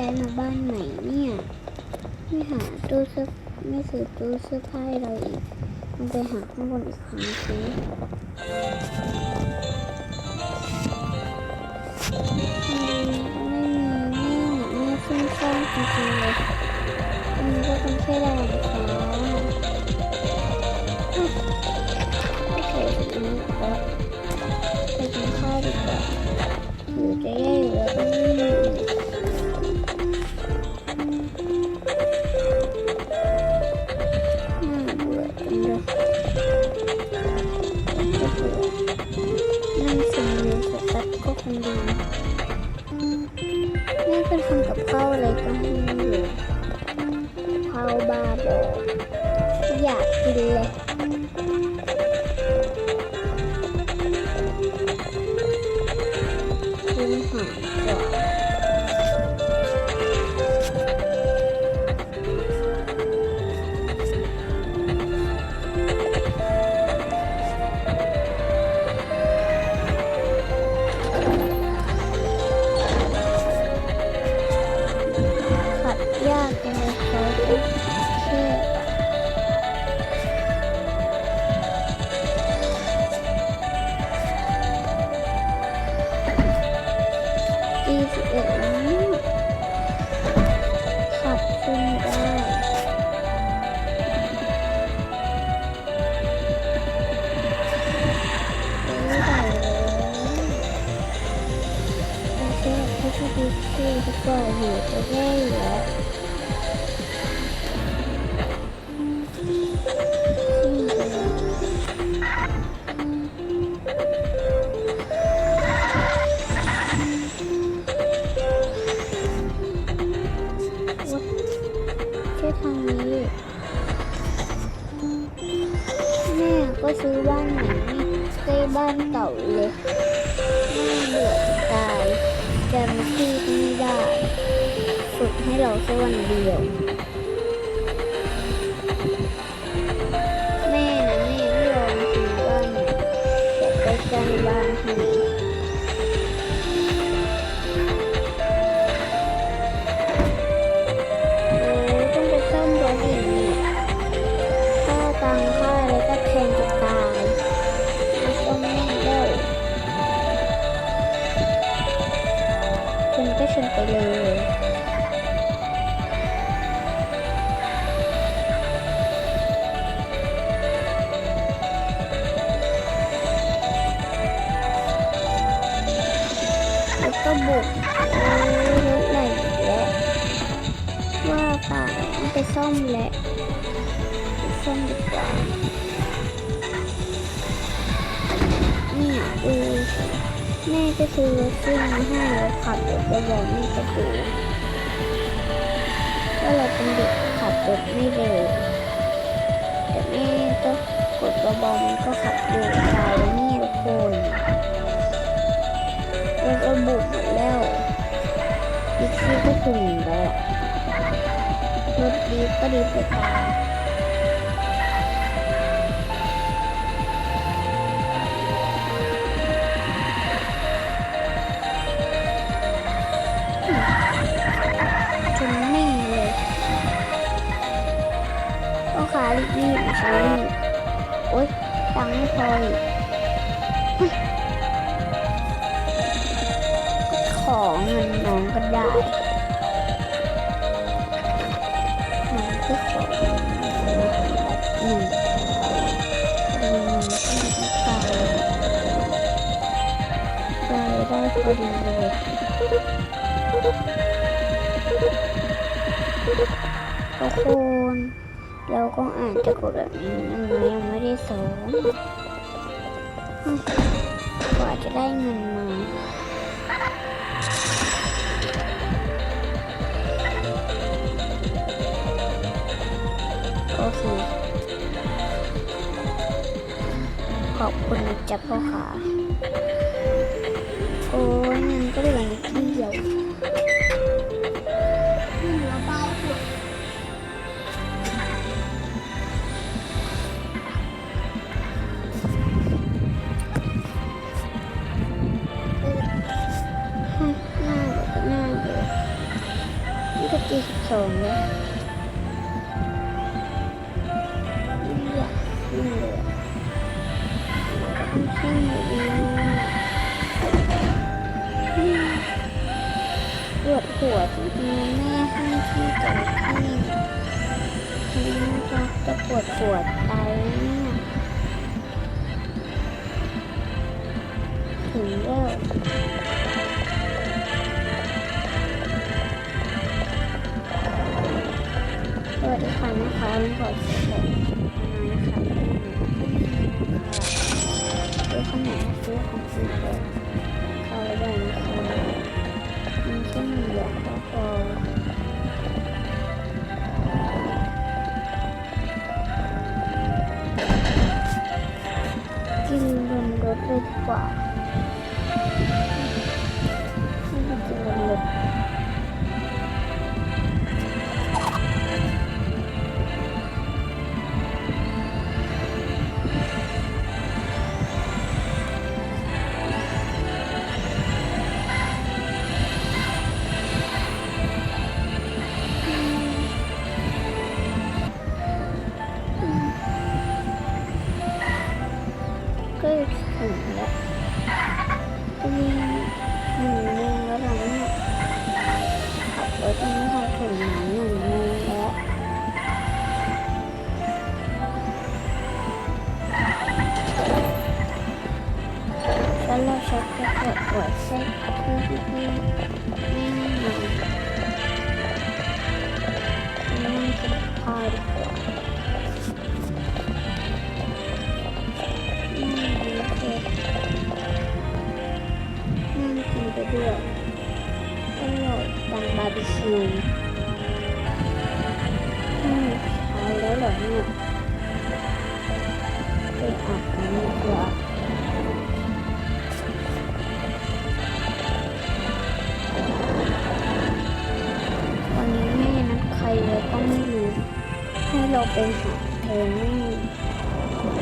ย้ายมาบ้านใหม่เนี่ย ไม่หาตู้เสื้อไม่ซื้อตู้เสื้อผ้าให้เราอีกมันไปหาข้างบนอีกครั้งสิไม่มีแม่มีแม่ซุ่มซ่ามจริงๆเลยอันก็เป็นแค่ดาวฟ้าโอเคอันนี้ก็ไปกินข้าวดีกว่าหรือจะแย่อยู่แล้วก็ไม่ แฝึกให้เราแค่วันเดียว แม่นะแม่ไม่ยอมซื้อบ้านแต่ก็สร้างบ้านใไหลอีกแล้วว่าป่าไปซ่อมแหละไปซ่อมดีกว่านี่ยดูสิแม่ก็ซื้อรถซิ่งมาให้เราขับรถไปบอกแม่ก็ดูว่าเราเป็นเด็กขับรถไม่เร็วแต่แม่ก็กดเบาๆมันก็ขับเร็วตายแล้วเนี่ยทุกคนแล้วก็บุกหมดแล้ว อีกทีก็ถึงแล้วรถดีก็ดีไปตามจนนิ่เลยก็ขารีบรีบๆใช้โอ๊ยตังค์ไม่พออีก เงินน้องก็ได้น้องก็ขอเงินน้องหนึ่งมีเงินก็ไม่ต้ได้พอดีเลยทุกคนเราก็อ่านจะกดแบบนี้ยังไงยังไม่ได้สอนอืมกว่าจะได้เงินมา โอเคขอบคุณนะจ๊ะพ่อขาโอ้ยเงินก็เหลือนิดเดียวหน้าเบื่อหน้าเบื่อนี่ก็ตีสิบสองแล้ว ปวดหัวจริงๆแม่ให้ที่จอดที่ทีนี้จะจะปวดปวดตายเนี่ยถึงแล้วสวัสดีค่ะนะคะวันก่อนเสร็จแล้วนะ นที่ที่ที่ไม่นอนนั่งกินข้าวดีกว่านั่งดูเสร็จนั่งกินไปด้วยอร่อยดังบาร์บีคิวอืมเช้าแล้วเหรอเนี่ยไปอาบน้ำดีกว่า เราไปหาเธอแม่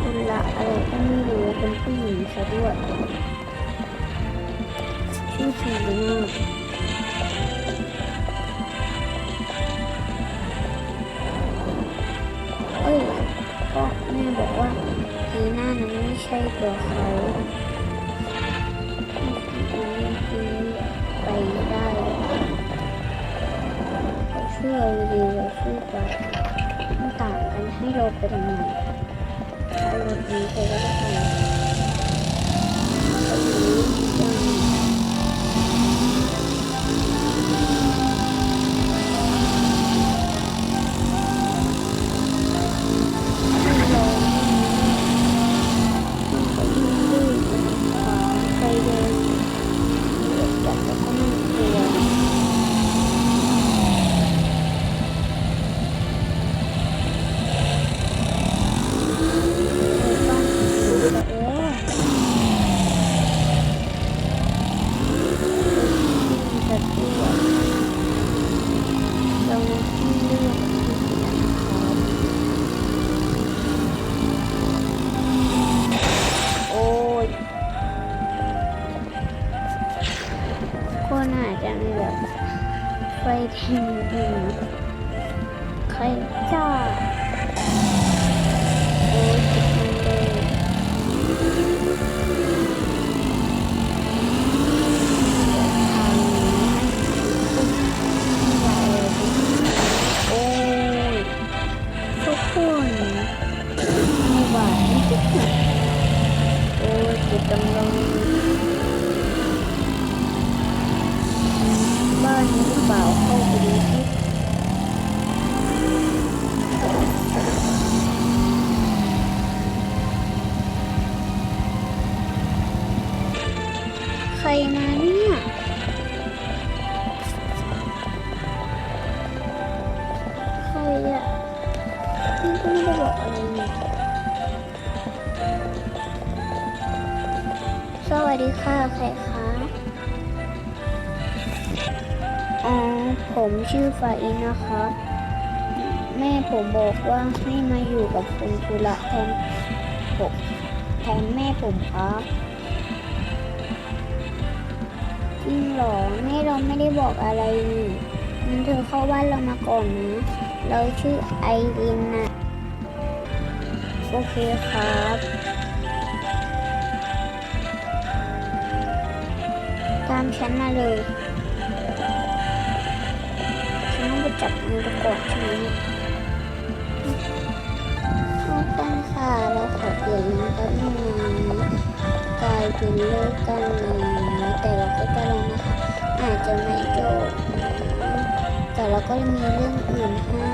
คุณละอะไรก็ไม่รู้เป็นผู้หญิงซะด้วยชื่อชีลีน่าเอ้ยก็แม่บอกว่าทีหน้านั้นไม่ใช่ตัวเขาคือไปได้เขาเชื่อดีเราชื่อไป ต่างกันให้เราเป็นหนึ่งเอารถนี้ไปก็ได้ค่ะ ไฟแทงดีน มาเนี่ยใครอะพี่ก็ไม่ได้บอกอะไรนี่สวัสดีค่ะใครคะอ๋อผมชื่อฟาอินนะคะแม่ผมบอกว่าให้มาอยู่กับคุณกุละแทนผมแทนแม่ผมครับ จริงหรอแม่เราไม่ได้บอกอะไรนี่งั้นเธอเข้าบ้านเรามาก่อนนะเราชื่อไอรินนะโอเคครับตามฉันมาเลยฉันต้องไปจับมือตะกอดใช่ไหมเนี่ยเข้ากันค่ะเราขอเปลี่ยนเรื่องแป๊บนึงนะ กลายเป็นเลิกกันนะแต่เราก็จะลองนะคะอาจจะไม่จบแต่เราก็มีเรื่องอื่นให้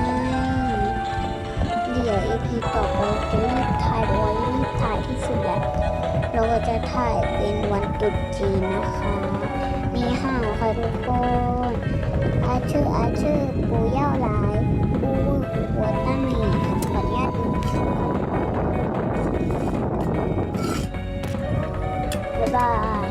เดี๋ยว EP ต่อไปจะรีบถ่ายไว้รีบถ่ายที่สุดแล้วเราก็จะถ่ายเป็นวันตรุษจีนนะคะมีห่าค่ะทุกคนอาชื่ออาชื่อปูเย่าหลายปูหัวตั้งหนีขออนุญาต Bye.